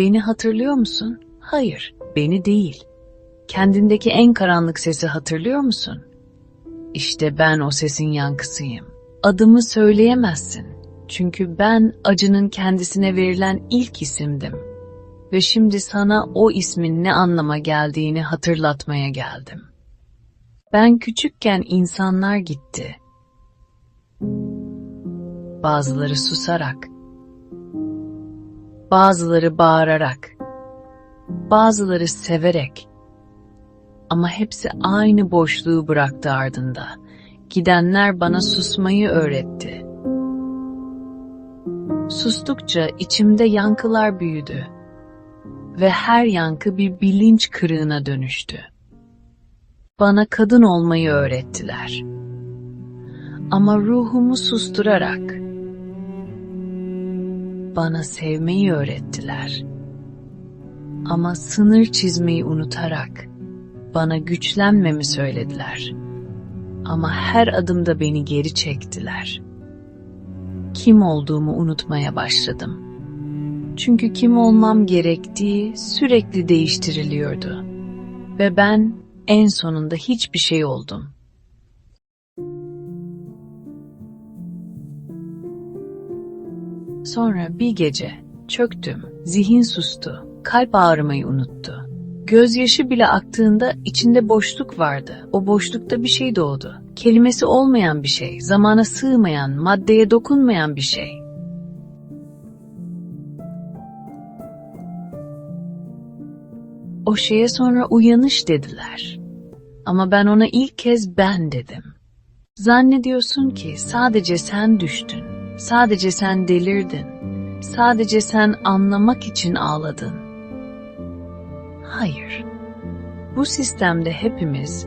Beni hatırlıyor musun? Hayır, beni değil. Kendindeki en karanlık sesi hatırlıyor musun? İşte ben o sesin yankısıyım. Adımı söyleyemezsin. Çünkü ben acının kendisine verilen ilk isimdim. Ve şimdi sana o ismin ne anlama geldiğini hatırlatmaya geldim. Ben küçükken insanlar gitti. Bazıları susarak, bazıları bağırarak, bazıları severek. Ama hepsi aynı boşluğu bıraktı ardında. Gidenler bana susmayı öğretti. Sustukça içimde yankılar büyüdü ve her yankı bir bilinç kırığına dönüştü. Bana kadın olmayı öğrettiler. Ama ruhumu susturarak bana sevmeyi öğrettiler. Ama sınır çizmeyi unutarak bana güçlenmemi söylediler. Ama her adımda beni geri çektiler. Kim olduğumu unutmaya başladım. Çünkü kim olmam gerektiği sürekli değiştiriliyordu. Ve ben en sonunda hiçbir şey oldum. Sonra bir gece çöktüm, zihin sustu, kalp ağrımayı unuttu. Gözyaşı bile aktığında içinde boşluk vardı. O boşlukta bir şey doğdu. Kelimesi olmayan bir şey, zamana sığmayan, maddeye dokunmayan bir şey. O şeye sonra uyanış dediler. Ama ben ona ilk kez ben dedim. Zannediyorsun ki sadece sen düştün. Sadece sen delirdin. Sadece sen anlamak için ağladın. Hayır. Bu sistemde hepimiz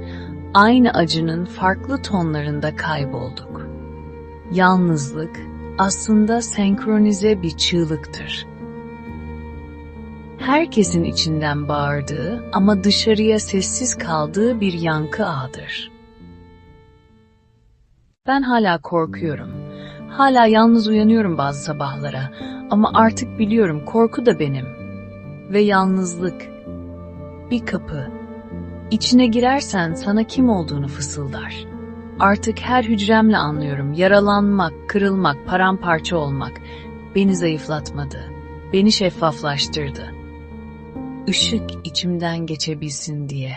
aynı acının farklı tonlarında kaybolduk. Yalnızlık aslında senkronize bir çığlıktır. Herkesin içinden bağırdığı ama dışarıya sessiz kaldığı bir yankı ağıdır. Ben hala korkuyorum. Hala yalnız uyanıyorum bazı sabahlara ama artık biliyorum korku da benim. Ve yalnızlık bir kapı. İçine girersen sana kim olduğunu fısıldar. Artık her hücremle anlıyorum. Yaralanmak, kırılmak, paramparça olmak beni zayıflatmadı. Beni şeffaflaştırdı. Işık içimden geçebilsin diye.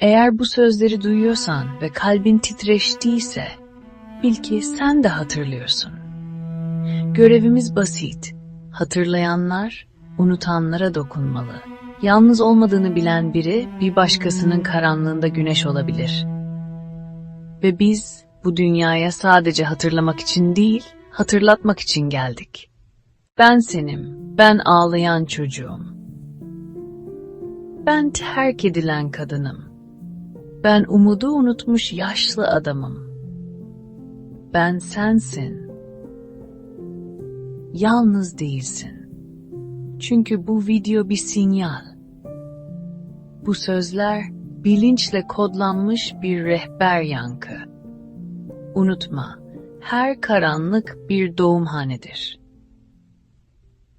Eğer bu sözleri duyuyorsan ve kalbin titreştiyse, bil ki sen de hatırlıyorsun. Görevimiz basit. Hatırlayanlar, unutanlara dokunmalı. Yalnız olmadığını bilen biri bir başkasının karanlığında güneş olabilir. Ve biz bu dünyaya sadece hatırlamak için değil, hatırlatmak için geldik. Ben senim, ben ağlayan çocuğum. Ben terk edilen kadınım. Ben umudu unutmuş yaşlı adamım. Ben sensin. Yalnız değilsin. Çünkü bu video bir sinyal. Bu sözler bilinçle kodlanmış bir rehber yankı. Unutma, her karanlık bir doğumhanedir.